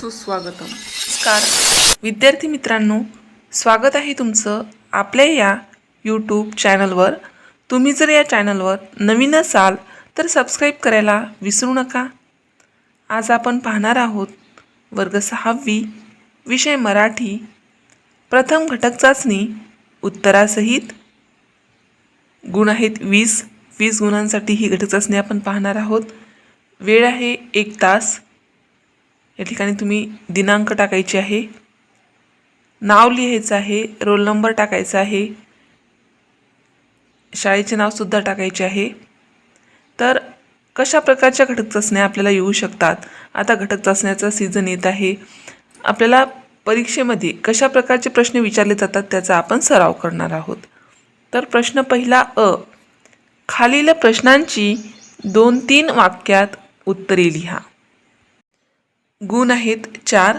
सुस्वागतम. नमस्कार. विद्यार्थी मित्रांनो स्वागत आहे तुमचं आपल्या या यूट्यूब चॅनलवर तुम्ही जर या चॅनलवर नवीन असाल तर सबस्क्राईब करायला विसरू नका. आज आपण पाहणार आहोत वर्ग सहावी विषय मराठी प्रथम घटक चाचणी उत्तरासहित गुण आहेत वीस वीस गुणांसाठी ही घटक चाचणी आपण पाहणार आहोत. वेळ आहे एक तास. या ठिकाणी तुम्ही दिनांक टाकायचे आहे. नाव लिहायचं आहे रोल नंबर टाकायचा आहे शाळेचे नावसुद्धा टाकायचे आहे. तर कशा प्रकारच्या घटक चाचण्या आपल्याला येऊ शकतात? आता घटक चाचण्याचा सीझन येत आहे. आपल्याला परीक्षेमध्ये कशा प्रकारचे प्रश्न विचारले जातात त्याचा आपण सराव करणार आहोत. तर प्रश्न पहिला अ खालील प्रश्नांची दोन तीन वाक्यात उत्तरे लिहा. गुण आहेत चार.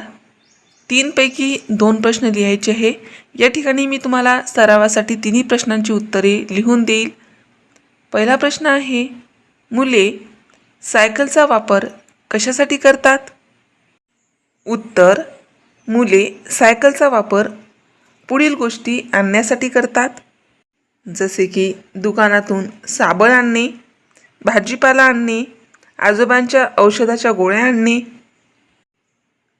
तीनपैकी दोन प्रश्न लिहायचे आहे. या ठिकाणी मी तुम्हाला सरावासाठी तिन्ही प्रश्नांची उत्तरे लिहून देईल. पहिला प्रश्न आहे मुले सायकलचा वापर कशासाठी करतात? उत्तर मुले सायकलचा वापर पुढील गोष्टी आणण्यासाठी करतात. जसे की दुकानातून साबण आणणे भाजीपाला आणणे आजोबांच्या औषधाच्या गोळ्या आणणे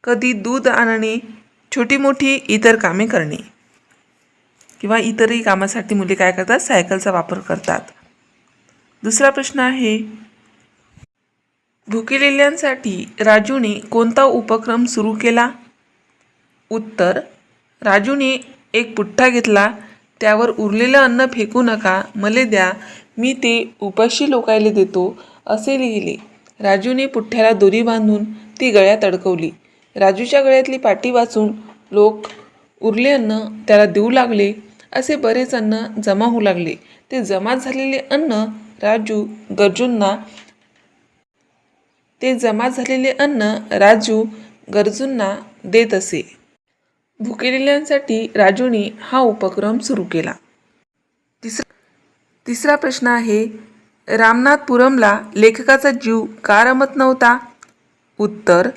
कधी दूध आणणे छोटी मोठी इतर कामे करणे. किंवा इतरही कामासाठी मुले काय करतात? सायकलचा वापर करतात. दुसरा प्रश्न आहे भुकेलेल्यांसाठी राजूने कोणता उपक्रम सुरू केला? उत्तर राजूने एक पुठ्ठा घेतला त्यावर उरलेलं अन्न फेकू नका मले द्या मी ते उपाशी लोकायला देतो असे लिहिले. राजूने पुठ्ठ्याला दोरी बांधून ती गळ्यात अडकवली. राजूच्या गळ्यातली पाटी वाचून लोक उरले अन्न त्याला देऊ लागले. असे बरेच अन्न जमा होऊ लागले. ते जमा झालेले अन्न राजू गरजूंना ते जमा झालेले अन्न राजू गरजूंना देत असे. भुकेलेल्यांसाठी राजूने हा उपक्रम सुरू केला. तिसरा तिसरा प्रश्न आहे रामनाथपुरमला लेखकाचा जीव का रमत नव्हता? उत्तर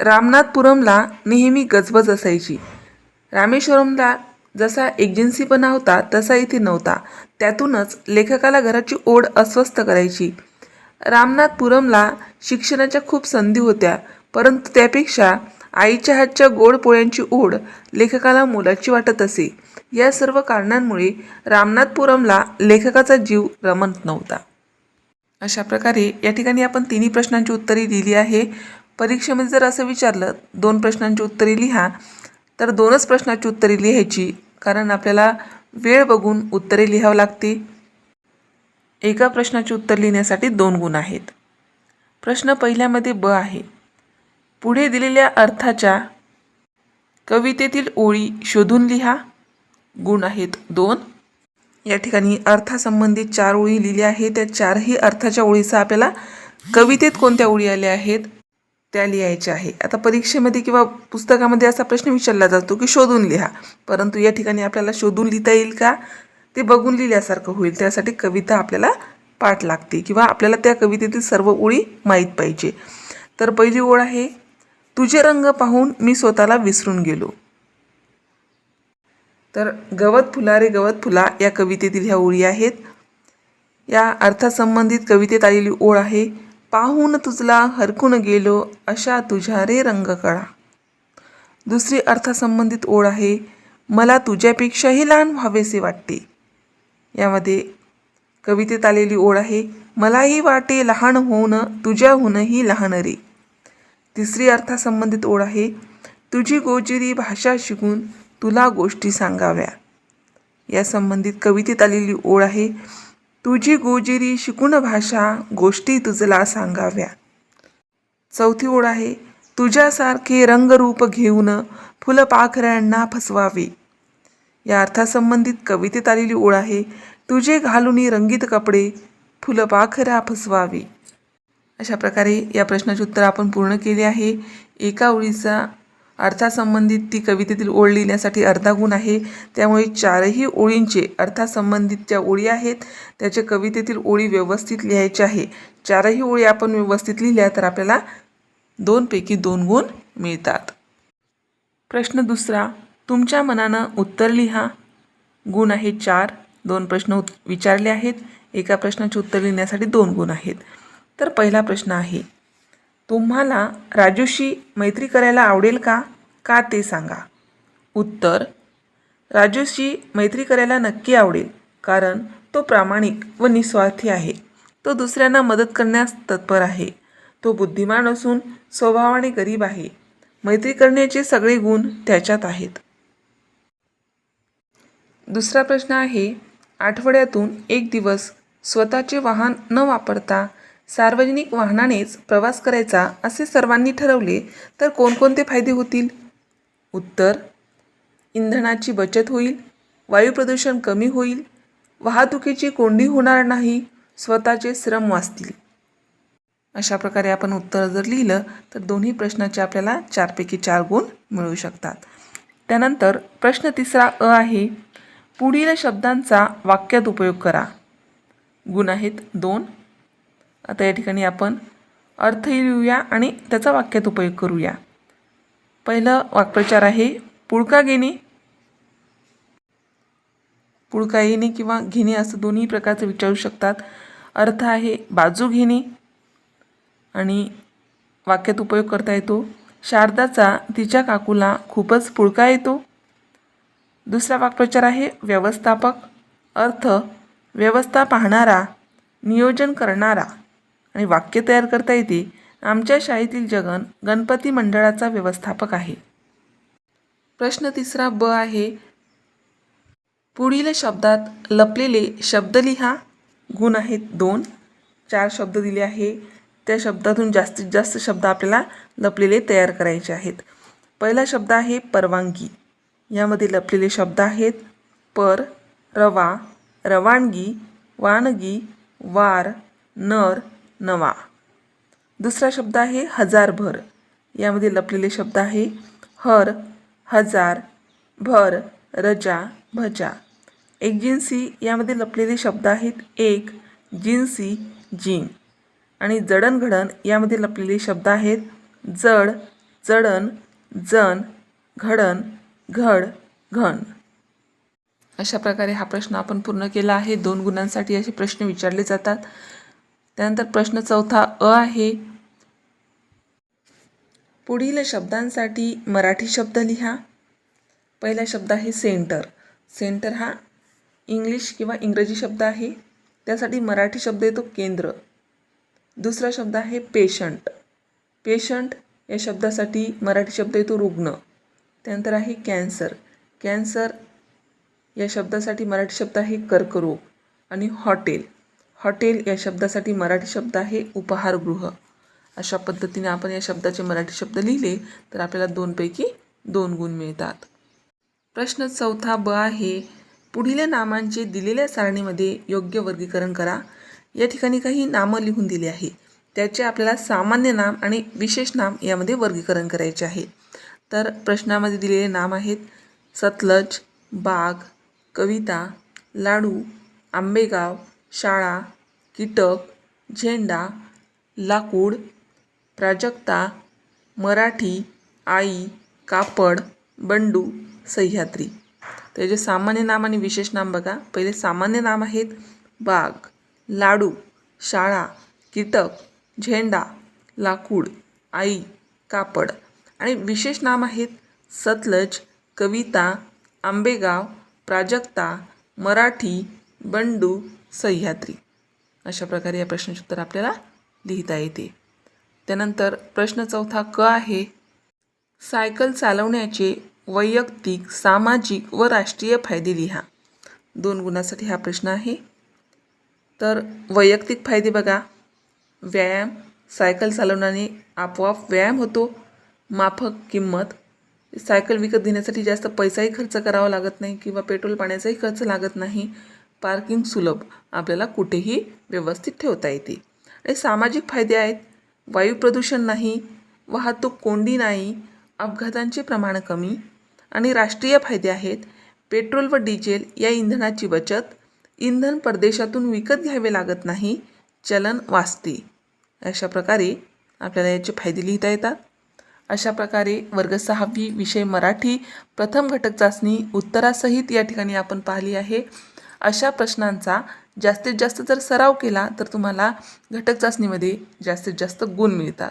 रामनाथपुरमला नेहमी गजबज असायची. रामेश्वरमला जसा एजन्सीपणा होता तसा इथे नव्हता. त्यातूनच लेखकाला घराची ओढ अस्वस्थ करायची. रामनाथपुरमला शिक्षणाच्या खूप संधी होत्या परंतु त्यापेक्षा आईच्या हातच्या गोड पोळ्यांची ओढ लेखकाला मोलाची वाटत असे. या सर्व कारणांमुळे रामनाथपुरमला लेखकाचा जीव रमत नव्हता. अशा प्रकारे या ठिकाणी आपण तिन्ही प्रश्नांची उत्तरे दिली आहे. परीक्षेमध्ये जर असं विचारलं दोन प्रश्नांची उत्तरे लिहा तर दोनच प्रश्नाची उत्तरे लिहायची कारण आपल्याला वेळ बघून उत्तरे लिहावं लागते. एका प्रश्नाची उत्तर लिहिण्यासाठी दोन गुण आहेत. प्रश्न पहिल्यामध्ये ब आहे. पुढे दिलेल्या अर्थाच्या कवितेतील ओळी शोधून लिहा. गुण आहेत दोन. या ठिकाणी अर्थासंबंधित चार ओळी लिहिल्या आहेत. त्या चारही अर्थाच्या ओळीचा आपल्याला कवितेत कोणत्या ओळी आल्या आहेत? त्या लिहायच्या आहे. आता परीक्षेमध्ये किंवा पुस्तकामध्ये असा प्रश्न विचारला जातो की शोधून लिहा. परंतु या ठिकाणी आपल्याला शोधून लिहिता येईल का? ते बघून लिहिल्यासारखं होईल. त्यासाठी कविता आपल्याला पाठ लागते किंवा आपल्याला त्या कवितेतील सर्व ओळी माहीत पाहिजे. तर पहिली ओळ आहे तुझे रंग पाहून मी स्वतःला विसरून गेलो. तर गवत फुला रे गवत फुला या कवितेतील ह्या ओळी आहेत. या अर्थासंबंधित कवितेत आलेली ओळ आहे पाहून तुझला हरकून गेलो अशा तुझ्या रे रंगकळा. दुसरी अर्थासंबंधित ओळ आहे मला तुझ्यापेक्षाही लहान व्हावेसे वाटते. यामध्ये कवितेत आलेली ओळ आहे मलाही वाटे लहान होऊन तुझ्याहूनही लहान रे. तिसरी अर्थासंबंधित ओळ आहे तुझी गोजिरी भाषा शिकून तुला गोष्टी सांगाव्या. या संबंधित कवितेत आलेली ओळ आहे तुझी गोजिरी शिकून भाषा गोष्टी तुझला सांगाव्या. चौथी ओळ आहे तुझ्यासारखे रंगरूप घेऊन फुलपाखऱ्यांना फसवावे. या अर्थासंबंधित कवितेत आलेली ओळ आहे तुझे घालूनी रंगीत कपडे फुलपाखरा फसवावे. अशा प्रकारे या प्रश्नाचे उत्तर आपण पूर्ण केले आहे. एका ओळीचा अर्थासंबंधित ती कवितेतील ओळ लिहिण्यासाठी अर्धा गुण आहे. त्यामुळे चारही ओळींचे अर्थासंबंधित ज्या ओळी आहेत त्याचे कवितेतील ओळी व्यवस्थित लिहायचे आहे. चारही ओळी आपण व्यवस्थित लिहिल्या तर आपल्याला दोनपैकी दोन गुण मिळतात. प्रश्न दुसरा तुमच्या मनानं उत्तर लिहा. गुण आहे चार. दोन प्रश्न विचारले आहेत. एका प्रश्नाचे उत्तर लिहिण्यासाठी दोन गुण आहेत. तर पहिला प्रश्न आहे तुम्हाला राजूशी मैत्री करायला आवडेल का? का ते सांगा. उत्तर राजूशी मैत्री करायला नक्की आवडेल कारण तो प्रामाणिक व निस्वार्थी आहे. तो दुसऱ्यांना मदत करण्यास तत्पर आहे. तो बुद्धिमान असून स्वभावाने गरीब आहे. मैत्री करण्याचे सगळे गुण त्याच्यात आहेत. दुसरा प्रश्न आहे आठवड्यातून एक दिवस स्वतःचे वाहन न वापरता सार्वजनिक वाहनानेच प्रवास करायचा असे सर्वांनी ठरवले तर कोणकोणते फायदे होतील? उत्तर इंधनाची बचत होईल वायू प्रदूषण कमी होईल वाहतुकीची कोंडी होणार नाही स्वतःचे श्रम वाचतील. अशा प्रकारे आपण उत्तर जर लिहिलं तर दोन्ही प्रश्नाचे आपल्याला चारपैकी चार गुण मिळू शकतात. त्यानंतर प्रश्न तिसरा अ आहे पुढील शब्दांचा वाक्यात उपयोग करा. गुण आहेत दोन आता या ठिकाणी आपण अर्थही लिहूया आणि त्याचा वाक्यात उपयोग करूया. पहिलं वाक्प्रचार आहे पुळका घेणे पुळका येणे किंवा घेणे असं दोन्ही प्रकारचं विचारू शकतात. अर्थ आहे बाजू घेणे आणि वाक्यात उपयोग करता येतो शारदाचा तिच्या काकूला खूपच पुळका येतो. दुसरा वाक्प्रचार आहे व्यवस्थापक. अर्थ व्यवस्था पाहणारा नियोजन करणारा. आणि वाक्य तयार करता येते आमच्या शाळेतील जगन गणपती मंडळाचा व्यवस्थापक आहे. प्रश्न तिसरा ब आहे. पुढील शब्दात लपलेले शब्द लिहा. गुण आहेत दोन. चार शब्द दिले आहे. त्या शब्दातून जास्तीत जास्त शब्द आपल्याला लपलेले तयार करायचे आहेत. पहिला शब्द आहे परवानगी. यामध्ये लपलेले शब्द आहेत पर रवा रवानगी वानगी वार नर नवा. दुसरा शब्द आहे हजार भर यामध्ये लपलेले शब्द आहे हर हजार भर रजा भजा. एक जिन्सी यामध्ये लपलेले शब्द आहेत एक जिन्सी जीन. आणि जडणघडण यामध्ये लपलेले शब्द आहेत जड जडण जण घडण घड घण. अशा प्रकारे हा प्रश्न आपण पूर्ण केला आहे. दोन गुणांसाठी असे प्रश्न विचारले जातात. त्यानंतर प्रश्न चौथा अ आहे. पुढील शब्दांसाठी मराठी शब्द लिहा. पहिला शब्द आहे सेंटर. सेंटर हा इंग्लिश किंवा इंग्रजी शब्द आहे. त्यासाठी मराठी शब्द येतो केंद्र. दुसरा शब्द आहे पेशंट. पेशंट या शब्दासाठी मराठी शब्द येतो रुग्ण. त्यानंतर आहे कॅन्सर. कॅन्सर या शब्दासाठी मराठी शब्द आहे कर्करोग आणि हॉटेल. हॉटेल या शब्दासाठी मराठी शब्द आहे उपहारगृह. अशा पद्धतीने आपण या शब्दाचे मराठी शब्द लिहिले तर आपल्याला दोनपैकी दोन गुण मिळतात. प्रश्न चौथा ब आहे पुढील नामांचे दिलेल्या सारणीमध्ये योग्य वर्गीकरण करा. या ठिकाणी काही नामं लिहून दिली आहे. त्याचे आपल्याला सामान्य नाम आणि विशेष नाम यामध्ये वर्गीकरण करायचे आहे. तर प्रश्नामध्ये दिलेले नाम आहेत सतलज बाग कविता लाडू आंबेगाव शाळा कीटक झेंडा लाकूड प्राजक्ता मराठी आई कापड बंडू सह्याद्री. त्याचे सामान्य नाम आणि विशेष नाम बघा. पहिले सामान्य नाम आहेत बाग लाडू शाळा कीटक झेंडा लाकूड आई कापड. आणि विशेष नाम आहेत सतलज कविता आंबेगाव प्राजक्ता मराठी बंडू सह्याद्री. अशा प्रकारे या प्रश्नाचे उत्तर आपल्याला लिहिता येते. त्यानंतर प्रश्न चौथा क आहे. सायकल चालवण्याचे वैयक्तिक सामाजिक व राष्ट्रीय फायदे लिहा. दोन गुणासाठी हा प्रश्न आहे. तर वैयक्तिक फायदे बघा. व्यायाम सायकल चालवण्याने आपोआप व्यायाम होतो. माफक किंमत. सायकल विकत घेण्यासाठी जास्त पैसाही खर्च करावा लागत नाही किंवा पेट्रोल पाण्याचाही खर्च लागत नाही. पार्किंग सुलभ आपल्याला कुठेही व्यवस्थित ठेवता येते. आणि सामाजिक फायदे आहेत. वायू प्रदूषण नाही वाहतूक कोंडी नाही अपघातांचे प्रमाण कमी आणि राष्ट्रीय फायदे आहेत. पेट्रोल व डिझेल या इंधनाची बचत इंधन परदेशातून विकत घ्यावे लागत नाही चलन वाचते. अशा प्रकारे आपल्याला याचे फायदे लिहिता येतात. अशा प्रकारे वर्ग सहावी विषय मराठी प्रथम घटक चाचणी उत्तरासहित या ठिकाणी आपण पाहिली आहे. अशा प्रश्नांचा जास्तीत जास्त जर सराव केला तर तुम्हाला घटक चाचणीमध्ये जास्तीत जास्त गुण मिळतात.